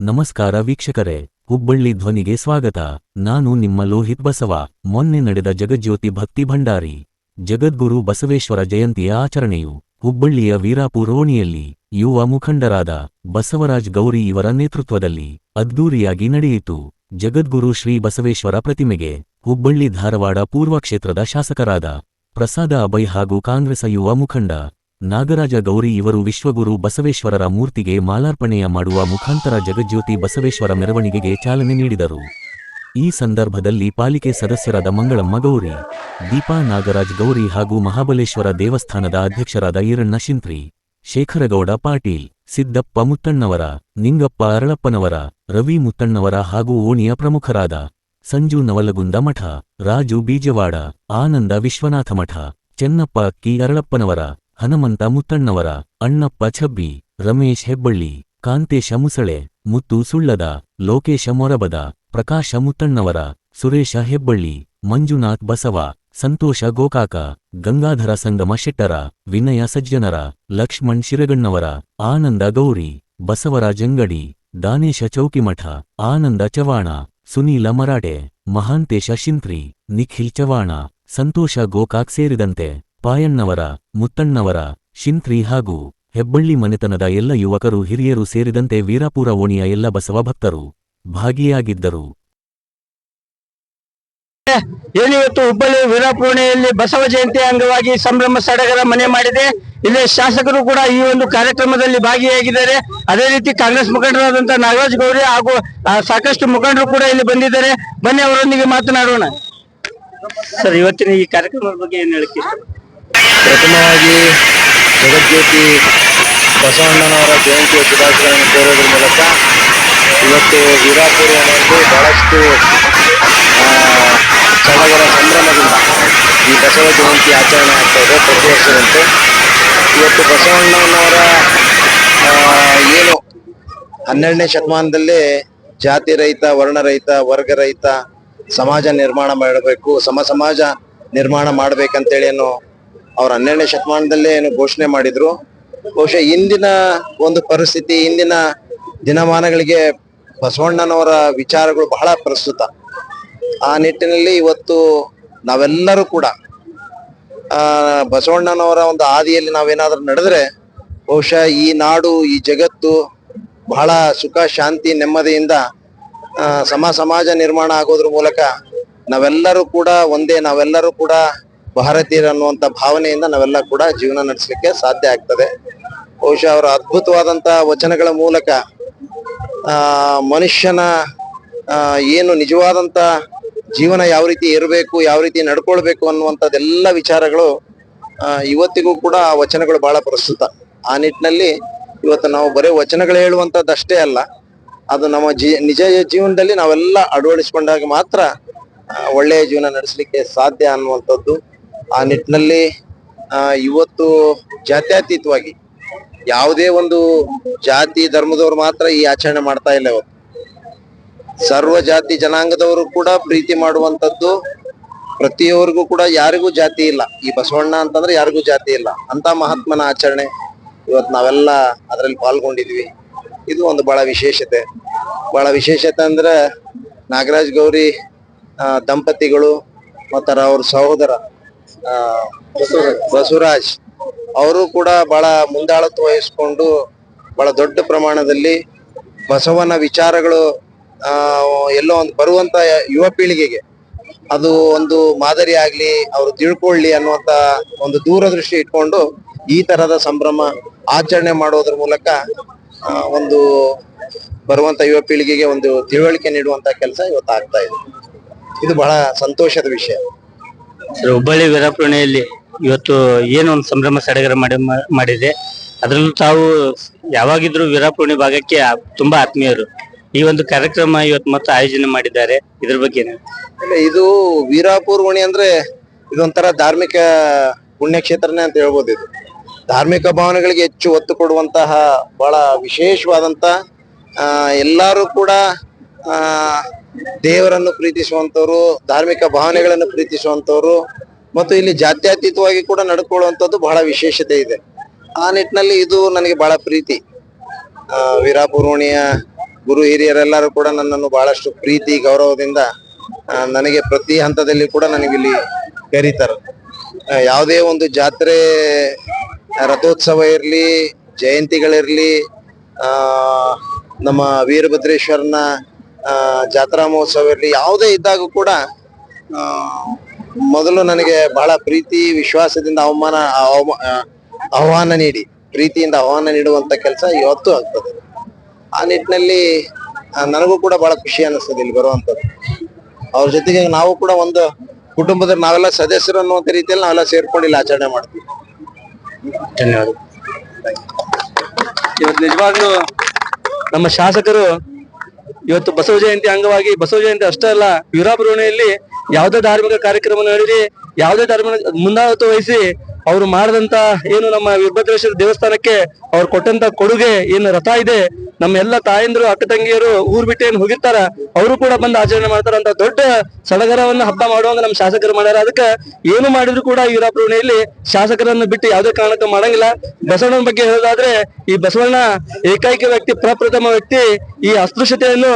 ನಮಸ್ಕಾರ ವೀಕ್ಷಕರೇ, ಹುಬ್ಬಳ್ಳಿ ಧ್ವನಿಗೆ ಸ್ವಾಗತ. ನಾನು ನಿಮ್ಮ ಲೋಹಿತ್ ಬಸವ. ಮೊನ್ನೆ ನಡೆದ ಜಗಜ್ಯೋತಿ ಭಕ್ತಿ ಭಂಡಾರಿ, ಜಗದ್ಗುರು ಬಸವೇಶ್ವರ ಜಯಂತಿಯ ಆಚರಣೆಯು ಹುಬ್ಬಳ್ಳಿಯ ವೀರಾಪುರ ಓಣಿಯಲ್ಲಿ ಯುವ ಮುಖಂಡರಾದ ಬಸವರಾಜ್ ಗೌರಿ ಇವರ ನೇತೃತ್ವದಲ್ಲಿ ಅದ್ದೂರಿಯಾಗಿ ನಡೆಯಿತು. ಜಗದ್ಗುರು ಶ್ರೀ ಬಸವೇಶ್ವರ ಪ್ರತಿಮೆಗೆ ಹುಬ್ಬಳ್ಳಿ ಧಾರವಾಡ ಪೂರ್ವ ಕ್ಷೇತ್ರದ ಶಾಸಕರಾದ ಪ್ರಸಾದ ಅಭಯ್ ಹಾಗೂ ಕಾಂಗ್ರೆಸ್ ಯುವ ಮುಖಂಡ ನಾಗರಾಜ ಗೌರಿ ಇವರು ವಿಶ್ವಗುರು ಬಸವೇಶ್ವರರ ಮೂರ್ತಿಗೆ ಮಾಲಾರ್ಪಣೆಯ ಮಾಡುವ ಮುಖಾಂತರ ಜಗಜ್ಯೋತಿ ಬಸವೇಶ್ವರ ಮೆರವಣಿಗೆಗೆ ಚಾಲನೆ ನೀಡಿದರು. ಈ ಸಂದರ್ಭದಲ್ಲಿ ಪಾಲಿಕೆ ಸದಸ್ಯರಾದ ಮಂಗಳಮ್ಮ ಗೌರಿ, ದೀಪಾ ನಾಗರಾಜ್ ಗೌರಿ ಹಾಗೂ ಮಹಾಬಲೇಶ್ವರ ದೇವಸ್ಥಾನದ ಅಧ್ಯಕ್ಷರಾದ ಈರಣ್ಣ ಶಿಂತ್ರಿ, ಶೇಖರಗೌಡ ಪಾಟೀಲ್, ಸಿದ್ದಪ್ಪ ಮುತ್ತಣ್ಣವರ, ನಿಂಗಪ್ಪ ಅರಳಪ್ಪನವರ, ರವಿ ಮುತ್ತಣ್ಣವರ ಹಾಗೂ ಓಣಿಯ ಪ್ರಮುಖರಾದ ಸಂಜು ನವಲಗುಂದ ಮಠ, ರಾಜು ಬೀಜವಾಡ, ಆನಂದ ವಿಶ್ವನಾಥ ಮಠ, ಚೆನ್ನಪ್ಪ ಅಕ್ಕಿ ಅರಳಪ್ಪನವರ ಹನುಮಂತ ಮುತ್ತಣ್ಣವರ, ಅಣ್ಣಪ್ಪ ಛಬ್ಬಿ, ರಮೇಶ್ ಹೆಬ್ಬಳ್ಳಿ, ಕಾಂತೇಶ ಮುಸಳೆ, ಮುತ್ತು ಸುಳ್ಳದ, ಲೋಕೇಶ ಮೊರಬದ, ಪ್ರಕಾಶ ಮುತ್ತಣ್ಣವರ, ಸುರೇಶ ಹೆಬ್ಬಳ್ಳಿ, ಮಂಜುನಾಥ್ ಬಸವ, ಸಂತೋಷ ಗೋಕಾಕ, ಗಂಗಾಧರ ಸಂಗಮ ಶೆಟ್ಟರ, ವಿನಯ ಸಜ್ಜನರ, ಲಕ್ಷ್ಮಣ್ ಶಿರಗಣ್ಣವರ, ಆನಂದ ಗೌರಿ ಬಸವರಾಜಂಗಡಿ ದಾನೇಶ ಚೌಕಿಮಠ, ಆನಂದ ಚವಾಣ ಸುನೀಲ ಮರಾಠೆ, ಮಹಾಂತೇಶ ಶಿಂತ್ರಿ, ನಿಖಿಲ್ ಚವಾಣ ಸಂತೋಷ ಗೋಕಾಕ್ ಸೇರಿದಂತೆ ಪಾಯಣ್ಣವರ ಮುತ್ತಣ್ಣವರ ಶಿಂತ್ರಿ ಹಾಗೂ ಹೆಬ್ಬಳ್ಳಿ ಮನೆತನದ ಎಲ್ಲ ಯುವಕರು ಹಿರಿಯರು ಸೇರಿದಂತೆ ವೀರಾಪುರ ಓಣಿಯ ಎಲ್ಲ ಬಸವ ಭಕ್ತರು ಭಾಗಿಯಾಗಿದ್ದರು. ಏನಿವತ್ತು ಹುಬ್ಬಳ್ಳಿ ವೀರಪೂರ್ಣೆಯಲ್ಲಿ ಬಸವ ಜಯಂತಿ ಅಂಗವಾಗಿ ಸಂಭ್ರಮ ಸಡಗರ ಮನೆ ಮಾಡಿದೆ. ಇಲ್ಲಿ ಶಾಸಕರು ಕೂಡ ಈ ಒಂದು ಕಾರ್ಯಕ್ರಮದಲ್ಲಿ ಭಾಗಿಯಾಗಿದ್ದಾರೆ. ಅದೇ ರೀತಿ ಕಾಂಗ್ರೆಸ್ ಮುಖಂಡರಾದಂತಹ ನಾಗರಾಜ್ ಗೌರಿ ಹಾಗೂ ಸಾಕಷ್ಟು ಮುಖಂಡರು ಕೂಡ ಇಲ್ಲಿ ಬಂದಿದ್ದಾರೆ. ಬನ್ನಿ ಅವರೊಂದಿಗೆ ಮಾತನಾಡೋಣ. ಸರ್ ಇವತ್ತಿನ ಈ ಕಾರ್ಯಕ್ರಮದ ಬಗ್ಗೆ ಏನ್ ಹೇಳಕ್ಕೆ ಪ್ರಥಮವಾಗಿ ಜಗಜ್ಯೋತಿ ಬಸವಣ್ಣನವರ ಜಯಂತಿ ಶುಭಾಶಯಗಳನ್ನು ಕೋರೋದ್ರ ಮೂಲಕ ಇವತ್ತು ವೀರಾಪುರ ಅನ್ನೋದು ಬಹಳಷ್ಟು ಸಡಗರ ಸಂಭ್ರಮದಿಂದ ಈ ಬಸವ ಜಯಂತಿ ಆಚರಣೆ ಆಗ್ತಾ ಇದೆ ಪ್ರತಿ ವರ್ಷದಂತೆ. ಇವತ್ತು ಬಸವಣ್ಣನವರ ಏನು ಹನ್ನೆರಡನೇ ಶತಮಾನದಲ್ಲೇ ಜಾತಿ ರಹಿತ ವರ್ಣರಹಿತ ವರ್ಗರಹಿತ ಸಮಾಜ ನಿರ್ಮಾಣ ಮಾಡಬೇಕು, ಸಮ ಸಮಾಜ ನಿರ್ಮಾಣ ಮಾಡ್ಬೇಕಂತೇಳಿ ಏನು ಅವ್ರು ಹನ್ನೆರಡನೇ ಶತಮಾನದಲ್ಲೇ ಏನು ಘೋಷಣೆ ಮಾಡಿದ್ರು. ಬಹುಶಃ ಇಂದಿನ ಒಂದು ಪರಿಸ್ಥಿತಿ, ಇಂದಿನ ದಿನಮಾನಗಳಿಗೆ ಬಸವಣ್ಣನವರ ವಿಚಾರಗಳು ಬಹಳ ಪ್ರಸ್ತುತ. ಆ ನಿಟ್ಟಿನಲ್ಲಿ ಇವತ್ತು ನಾವೆಲ್ಲರೂ ಕೂಡ, ಆ, ಬಸವಣ್ಣನವರ ಒಂದು ಹಾದಿಯಲ್ಲಿ ನಾವೇನಾದ್ರೂ ನಡೆದ್ರೆ ಬಹುಶಃ ಈ ನಾಡು, ಈ ಜಗತ್ತು ಬಹಳ ಸುಖ, ಶಾಂತಿ, ನೆಮ್ಮದಿಯಿಂದ ಸಮ ಸಮಾಜ ನಿರ್ಮಾಣ ಆಗೋದ್ರ ಮೂಲಕ ನಾವೆಲ್ಲರೂ ಕೂಡ ಒಂದೇ, ನಾವೆಲ್ಲರೂ ಕೂಡ ಭಾರತೀಯರು ಅನ್ನುವಂಥ ಭಾವನೆಯಿಂದ ನಾವೆಲ್ಲ ಕೂಡ ಜೀವನ ನಡೆಸಲಿಕ್ಕೆ ಸಾಧ್ಯ ಆಗ್ತದೆ. ಬಹುಶಃ ಅವರ ಅದ್ಭುತವಾದಂತ ವಚನಗಳ ಮೂಲಕ ಮನುಷ್ಯನ ಏನು ನಿಜವಾದಂತ ಜೀವನ ಯಾವ ರೀತಿ ಇರಬೇಕು, ಯಾವ ರೀತಿ ನಡ್ಕೊಳ್ಬೇಕು ಅನ್ನುವಂಥದ್ದೆಲ್ಲ ವಿಚಾರಗಳು ಇವತ್ತಿಗೂ ಕೂಡ ಆ ವಚನಗಳು ಬಹಳ ಪ್ರಸ್ತುತ. ಆ ನಿಟ್ಟಿನಲ್ಲಿ ಇವತ್ತು ನಾವು ಬರೀ ವಚನಗಳು ಹೇಳುವಂಥದ್ದಷ್ಟೇ ಅಲ್ಲ, ಅದು ನಮ್ಮ ನಿಜ ಜೀವನದಲ್ಲಿ ನಾವೆಲ್ಲ ಅಳವಡಿಸಿಕೊಂಡಾಗ ಮಾತ್ರ ಒಳ್ಳೆಯ ಜೀವನ ನಡೆಸಲಿಕ್ಕೆ ಸಾಧ್ಯ ಅನ್ನುವಂಥದ್ದು. ಆ ನಿಟ್ಟಿನಲ್ಲಿ ಇವತ್ತು ಜಾತ್ಯತೀತವಾಗಿ ಯಾವುದೇ ಒಂದು ಜಾತಿ ಧರ್ಮದವರು ಮಾತ್ರ ಈ ಆಚರಣೆ ಮಾಡ್ತಾ ಇಲ್ಲ ಇವತ್ತು. ಸರ್ವ ಜಾತಿ ಜನಾಂಗದವರು ಕೂಡ ಪ್ರೀತಿ ಮಾಡುವಂಥದ್ದು ಪ್ರತಿಯೊಬ್ಬರಿಗೂ ಕೂಡ ಯಾರಿಗೂ ಜಾತಿ ಇಲ್ಲ. ಈ ಬಸವಣ್ಣ ಅಂತಂದ್ರೆ ಯಾರಿಗೂ ಜಾತಿ ಇಲ್ಲ. ಅಂತ ಮಹಾತ್ಮನ ಆಚರಣೆ ಇವತ್ತು ನಾವೆಲ್ಲ ಅದರಲ್ಲಿ ಪಾಲ್ಗೊಂಡಿದ್ವಿ. ಇದು ಒಂದು ಬಹಳ ವಿಶೇಷತೆ. ಬಹಳ ವಿಶೇಷತೆ ಅಂದ್ರೆ ನಾಗರಾಜ್ ಗೌರಿ ದಂಪತಿಗಳು, ಮತ್ತರ ಅವ್ರ ಸಹೋದರ ಬಸವರಾಜ್. ಅವರು ಕೂಡ ಬಹಳ ಮುಂದಾಳತ್ವ ವಹಿಸ್ಕೊಂಡು ಬಹಳ ದೊಡ್ಡ ಪ್ರಮಾಣದಲ್ಲಿ ಬಸವನ ವಿಚಾರಗಳು ಎಲ್ಲೋ ಒಂದು ಬರುವಂತ ಯುವ ಪೀಳಿಗೆಗೆ ಅದು ಒಂದು ಮಾದರಿ ಆಗ್ಲಿ, ಅವರು ತಿಳ್ಕೊಳ್ಳಿ ಅನ್ನುವಂತ ಒಂದು ದೂರದೃಷ್ಟಿ ಇಟ್ಕೊಂಡು ಈ ತರದ ಸಂಭ್ರಮ ಆಚರಣೆ ಮಾಡೋದ್ರ ಮೂಲಕ ಒಂದು ಬರುವಂತ ಯುವ ಪೀಳಿಗೆಗೆ ಒಂದು ತಿಳುವಳಿಕೆ ನೀಡುವಂತ ಕೆಲಸ ಇವತ್ತು ಆಗ್ತಾ ಇದೆ. ಇದು ಬಹಳ ಸಂತೋಷದ ವಿಷಯ. ಸರ್ ಹುಬ್ಬಳ್ಳಿ ವೀರಾಪುರಣೆಯಲ್ಲಿ ಇವತ್ತು ಏನು ಒಂದು ಸಂಭ್ರಮ ಸಡಗರ ಮಾಡಿ ಮಾಡಿದೆ. ಅದರಲ್ಲೂ ತಾವು ಯಾವಾಗಿದ್ರು ವೀರಾಪುರಣಿ ಭಾಗಕ್ಕೆ ತುಂಬಾ ಆತ್ಮೀಯರು. ಈ ಒಂದು ಕಾರ್ಯಕ್ರಮ ಇವತ್ತು ಮತ್ತೆ ಆಯೋಜನೆ ಮಾಡಿದ್ದಾರೆ. ಇದ್ರ ಬಗ್ಗೆ ಇದು ವೀರಾಪುರ ಓಣಿ ಅಂದ್ರೆ ಇದೊಂಥರ ಧಾರ್ಮಿಕ ಪುಣ್ಯಕ್ಷೇತ್ರನೇ ಅಂತ ಹೇಳ್ಬೋದು ಇದು. ಧಾರ್ಮಿಕ ಭಾವನೆಗಳಿಗೆ ಹೆಚ್ಚು ಒತ್ತು ಕೊಡುವಂತಹ ಬಹಳ ವಿಶೇಷವಾದಂತ ಎಲ್ಲರೂ ಕೂಡ ಆ, ದೇವರನ್ನು ಪ್ರೀತಿಸುವಂತವ್ರು ಧಾರ್ಮಿಕ ಭಾವನೆಗಳನ್ನು ಪ್ರೀತಿಸುವಂತವ್ರು ಮತ್ತು ಇಲ್ಲಿ ಜಾತ್ಯತೀತವಾಗಿ ಕೂಡ ನಡ್ಕೊಳ್ಳುವಂಥದ್ದು ಬಹಳ ವಿಶೇಷತೆ ಇದೆ. ಆ ನಿಟ್ಟಿನಲ್ಲಿ ಇದು ನನಗೆ ಬಹಳ ಪ್ರೀತಿ. ವೀರಾಪುರೋಣಿಯ ಗುರು ಹಿರಿಯರೆಲ್ಲರೂ ಕೂಡ ನನ್ನನ್ನು ಬಹಳಷ್ಟು ಪ್ರೀತಿ, ಗೌರವದಿಂದ ನನಗೆ ಪ್ರತಿ ಹಂತದಲ್ಲಿ ಕೂಡ ನನಗಿಲ್ಲಿ ಕರೀತಾರೆ. ಯಾವುದೇ ಒಂದು ಜಾತ್ರೆ, ರಥೋತ್ಸವ ಇರಲಿ, ಜಯಂತಿಗಳಿರಲಿ ನಮ್ಮ ವೀರಭದ್ರೇಶ್ವರನ ಜಾತ್ರಾ ಮಹೋತ್ಸವ ಇರಲಿ ಯಾವುದೇ ಇದ್ದಾಗೂ ಕೂಡ ಮೊದಲು ನನಗೆ ಬಹಳ ಪ್ರೀತಿ, ವಿಶ್ವಾಸದಿಂದ ಅವಮಾನ ಆಹ್ವಾನ ನೀಡಿ, ಪ್ರೀತಿಯಿಂದ ಆಹ್ವಾನ ನೀಡುವಂತ ಕೆಲಸ ಇವತ್ತು ಆಗ್ತದೆ. ಆ ನಿಟ್ಟಿನಲ್ಲಿ ನನಗೂ ಕೂಡ ಬಹಳ ಖುಷಿ ಅನಿಸ್ತದೆ ಇಲ್ಲಿ ಬರುವಂತದ್ದು. ಅವ್ರ ಜೊತೆಗೆ ನಾವು ಕೂಡ ಒಂದು ಕುಟುಂಬದ ನಾವೆಲ್ಲ ಸದಸ್ಯರು ಅನ್ನುವಂತ ರೀತಿಯಲ್ಲಿ ನಾವೆಲ್ಲ ಸೇರ್ಕೊಂಡು ಇಲ್ಲಿ ಆಚರಣೆ ಮಾಡ್ತೀವಿ. ಧನ್ಯವಾದ ಇವತ್ತು ನಿಜವಾಗ್ಲೂ ನಮ್ಮ ಶಾಸಕರು ಇವತ್ತು ಬಸವ ಜಯಂತಿ ಅಂಗವಾಗಿ ಬಸವ ಜಯಂತಿ ಅಷ್ಟೇ ಅಲ್ಲ, ವೀರಾಭರಣೆಯಲ್ಲಿ ಯಾವುದೇ ಧಾರ್ಮಿಕ ಕಾರ್ಯಕ್ರಮ ನಡೆಯಲಿ ಯಾವುದೇ ಧರ್ಮ ಮುಂದಾಳತ್ವ ವಹಿಸಿ ಅವರು ಮಾಡಿದಂತ ಏನು ನಮ್ಮ ವೀರಭದ್ರೇಶ್ವರ ದೇವಸ್ಥಾನಕ್ಕೆ ಅವ್ರು ಕೊಟ್ಟಂತ ಕೊಡುಗೆ ಏನು ರಥ ಇದೆ, ನಮ್ಮ ಎಲ್ಲ ತಾಯಂದ್ರು, ಅಕ್ಕ ತಂಗಿಯರು ಊರ್ ಬಿಟ್ಟು ಏನ್ ಹೋಗಿರ್ತಾರ, ಅವರು ಕೂಡ ಬಂದು ಆಚರಣೆ ಮಾಡ್ತಾರ ಅಂತ ದೊಡ್ಡ ಸಡಗರವನ್ನ ಹಬ್ಬ ಮಾಡುವಂತ ನಮ್ಮ ಶಾಸಕರು ಮಾಡ್ಯಾರ. ಅದಕ್ಕೆ ಏನು ಮಾಡಿದ್ರು ಕೂಡ ವೀರಾಪುರಣೆಯಲ್ಲಿ ಶಾಸಕರನ್ನು ಬಿಟ್ಟು ಯಾವುದೇ ಕಾರಣಕ್ಕೂ ಮಾಡಂಗಿಲ್ಲ. ಬಸವಣ್ಣನ ಬಗ್ಗೆ ಹೇಳೋದಾದ್ರೆ, ಈ ಬಸವಣ್ಣ ಏಕೈಕ ವ್ಯಕ್ತಿ, ಪ್ರಪ್ರಥಮ ವ್ಯಕ್ತಿ ಈ ಅಸ್ಪೃಶ್ಯತೆಯನ್ನು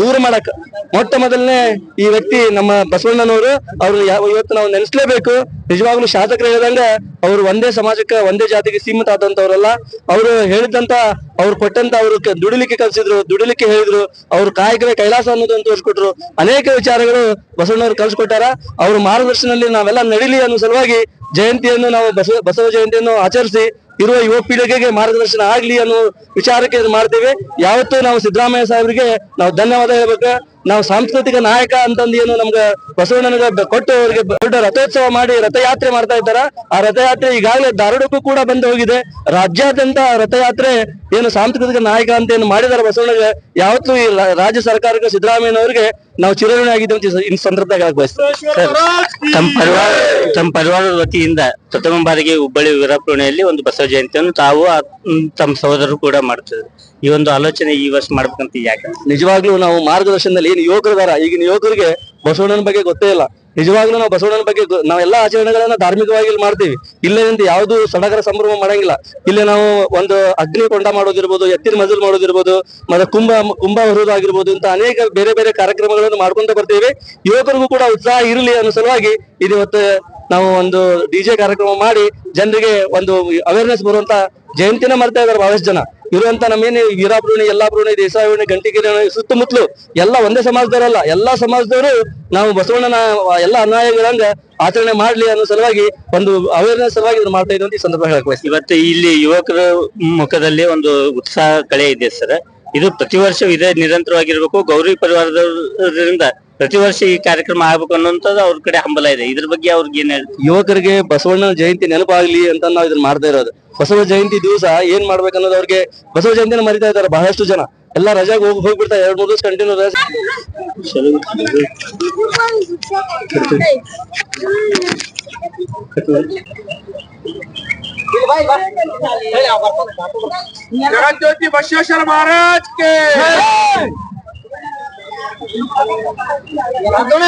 ದೂರ ಮಾಡಕ್, ಮೊಟ್ಟ ಮೊದಲನೇ ಈ ವ್ಯಕ್ತಿ ನಮ್ಮ ಬಸವಣ್ಣನವರು, ಅವ್ರು ಇವತ್ತು ನಾವು ನೆನೆಸ್ಲೇಬೇಕು. ನಿಜವಾಗ್ಲೂ ಶಾಸಕರು ಹೇಳಿದಂಗ ಅವರು ಒಂದೇ ಸಮಾಜಕ್ಕೆ, ಒಂದೇ ಜಾತಿಗೆ ಸೀಮಿತ ಆದಂತವ್ರಲ್ಲ ಅವರು ಹೇಳಿದಂತ, ಅವ್ರು ಕೊಟ್ಟಂತ, ಅವರು ದುಡಿಲಿಕ್ಕೆ ಕಲ್ಸಿದ್ರು, ದುಡಿಲಿಕ್ಕೆ ಹೇಳಿದ್ರು, ಅವ್ರು ಕಾಯಕವೇ ಕೈಲಾಸ ಅನ್ನೋದನ್ನು ತೋರಿಸ್ಕೊಟ್ರು. ಅನೇಕ ವಿಚಾರಗಳು ಬಸವಣ್ಣವ್ರು ಕಲ್ಸ್ಕೊಟ್ಟಾರ. ಅವ್ರ ಮಾರ್ಗದರ್ಶನದಲ್ಲಿ ನಾವೆಲ್ಲ ನಡಿಲಿ ಅನ್ನೋ ಸಲುವಾಗಿ ಜಯಂತಿಯನ್ನು ನಾವು ಬಸವ ಬಸವ ಜಯಂತಿಯನ್ನು ಆಚರಿಸಿ ಇರುವ ಯುವ ಪೀಳಿಗೆಗೆ ಮಾರ್ಗದರ್ಶನ ಆಗ್ಲಿ ಅನ್ನೋ ವಿಚಾರಕ್ಕೆ ಮಾಡ್ತೇವೆ. ಯಾವತ್ತೂ ನಾವು ಸಿದ್ದರಾಮಯ್ಯ ಸಾಹೇಬರಿಗೆ ನಾವು ಧನ್ಯವಾದ ಹೇಳ್ಬೇಕು. ನಾವು ಸಾಂಸ್ಕೃತಿಕ ನಾಯಕ ಅಂತಂದು ಏನು ನಮ್ಗೆ ಬಸವಣ್ಣನಿಗೆ ಬ- ಕೊಟ್ಟು ಅವರಿಗೆ ದೊಡ್ಡ ರಥೋತ್ಸವ ಮಾಡಿ ರಥಯಾತ್ರೆ ಮಾಡ್ತಾ ಇದ್ದಾರ? ಆ ರಥಯಾತ್ರೆ ಈಗಾಗಲೇ ಧಾರವಾಡಕ್ಕೂ ಕೂಡ ಬಂದು ಹೋಗಿದೆ. ರಾಜ್ಯಾದ್ಯಂತ ರಥಯಾತ್ರೆ ಏನು ಸಾಂಸ್ಕೃತಿಕ ನಾಯಕ ಅಂತ ಏನು ಮಾಡಿದಾರೆ ಬಸವಣ್ಣಗೆ ಯಾವತ್ತೂ ಈ ರಾಜ್ಯ ಸರ್ಕಾರಕ್ಕೆ ಸಿದ್ದರಾಮಯ್ಯನವರಿಗೆ ನಾವು ಚಿರಋಣಿ ಆಗಿದ್ದೇವೆ ಅಂತ ಈ ಸಂದರ್ಭದಾಗ ತಮ್ಮ ಪರಿವಾರ ತಮ್ಮ ಪರಿವಾರದ ವತಿಯಿಂದ ಪ್ರಥಮ ಬಾರಿಗೆ ಹುಬ್ಬಳ್ಳಿ ವೀರಾಪುರಣೆಯಲ್ಲಿ ಒಂದು ಬಸವ ಜಯಂತಿಯನ್ನು ತಾವು ತಮ್ಮ ಸಹೋದರರು ಕೂಡ ಮಾಡ್ತಿದ್ರು ಈ ಒಂದು ಆಲೋಚನೆ ಈ ವರ್ಷ ಮಾಡ್ಬೇಕಂತ ಯಾಕೆ? ನಿಜವಾಗ್ಲೂ ನಾವು ಮಾರ್ಗದರ್ಶನದಲ್ಲಿ ಏನು ಯುವಕರು ಇದಾರ ಈಗಿನ ಯುವಕರಿಗೆ ಬಸವಣ್ಣನ ಬಗ್ಗೆ ಗೊತ್ತೇ ಇಲ್ಲ. ನಿಜವಾಗ್ಲೂ ನಾವು ಬಸವಣ್ಣನ ಬಗ್ಗೆ ನಾವೆಲ್ಲ ಆಚರಣೆಗಳನ್ನ ಧಾರ್ಮಿಕವಾಗಿ ಮಾಡ್ತೀವಿ. ಇಲ್ಲೇ ನಿಂತು ಯಾವ್ದು ಸಡಗರ ಸಂಭ್ರಮ ಮಾಡಂಗಿಲ್ಲ. ಇಲ್ಲೇ ನಾವು ಒಂದು ಅಗ್ನಿ ಕೊಂಡ ಮಾಡೋದಿರ್ಬೋದು, ಎತ್ತಿನ ಮಜಲ್ ಮಾಡೋದಿರ್ಬೋದು, ಮತ್ತೆ ಕುಂಭ ಕುಂಭ ಹೊರೋದಾಗಿರ್ಬೋದು ಇಂತ ಅನೇಕ ಬೇರೆ ಬೇರೆ ಕಾರ್ಯಕ್ರಮಗಳನ್ನು ಮಾಡ್ಕೊಂತ ಬರ್ತೀವಿ. ಯುವಕರಿಗೂ ಕೂಡ ಉತ್ಸಾಹ ಇರಲಿ ಅನ್ನೋ ಸಲುವಾಗಿ ಇದು ಇವತ್ತು ನಾವು ಒಂದು ಡಿಜೆ ಕಾರ್ಯಕ್ರಮ ಮಾಡಿ ಜನರಿಗೆ ಒಂದು ಅವೇರ್ನೆಸ್ ಬರುವಂತ ಜಯಂತಿನ ಮಾಡ್ತಾ ಇದಾರೆ ಬಹಳಷ್ಟು ಜನ. ಇರುವಂತ ನಮ್ಮೇನು ಭ್ರೂಣಿ ಯಲ್ಲಾಪುರಣಿ ದೇಸಾಯಿಣಿ ಗಂಟಿಗಿರಿ ಸುತ್ತಮುತ್ತಲು ಎಲ್ಲ ಒಂದೇ ಸಮಾಜದವರಲ್ಲ, ಎಲ್ಲಾ ಸಮಾಜದವರು ನಾವು ಬಸವಣ್ಣನ, ಎಲ್ಲ ಅನ್ಯಾಯಗಳಂಗ ಆಚರಣೆ ಮಾಡ್ಲಿ ಅನ್ನೋ ಸಲುವಾಗಿ ಒಂದು ಅವೇರ್ನೆಸ್ ಸಲುವಾಗಿ ಮಾಡ್ತಾ ಇದ್ದೀವಿ ಅಂತ ಈ ಸಂದರ್ಭ ಹೇಳಕ್ ಇವತ್ತು ಇಲ್ಲಿ ಯುವಕರ ಮುಖದಲ್ಲಿ ಒಂದು ಉತ್ಸಾಹ ಕಳೆ ಇದೆ ಸರ್. ಇದು ಪ್ರತಿ ವರ್ಷ ಇದೇ, ನಿರಂತರವಾಗಿರ್ಬೇಕು. ಗೌರಿ ಪರಿವಾರದವರಿಂದ ಪ್ರತಿ ವರ್ಷ ಈ ಕಾರ್ಯಕ್ರಮ ಆಗ್ಬೇಕು ಅನ್ನೋಂಥದ್ದು ಅವ್ರ ಕಡೆ ಹಂಬಲ ಇದೆ. ಇದ್ರ ಬಗ್ಗೆ ಅವ್ರಿಗೆ ಏನ್ ಯುವಕರಿಗೆ ಬಸವಣ್ಣನ ಜಯಂತಿ ನೆನಪಾಗ್ಲಿ ಅಂತ ನಾವು ಇದನ್ನ ಮಾಡ್ತಾ ಇರೋದು. ಬಸವ ಜಯಂತಿ ದಿವಸ ಏನ್ ಮಾಡ್ಬೇಕು ಅನ್ನೋದು ಅವ್ರಿಗೆ ಬಸವ ಜಯಂತಿನ ಮರಿತಾ ಇದ್ದಾರೆ ಬಹಳಷ್ಟು ಜನ. ಎಲ್ಲ ರಜಾಗ ಹೋಗಿ ಹೋಗ್ಬಿಡ್ತಾ ಎರಡ್ ಮೂರು ದಿವಸ ಕಂಟಿನ್ಯೂ ರಜಾ. ಜಗಜ್ಯೋತಿ ಬಸವೇಶ್ವರ ಮಹಾರಾಜ್ ಕೇ ಅವ್ರ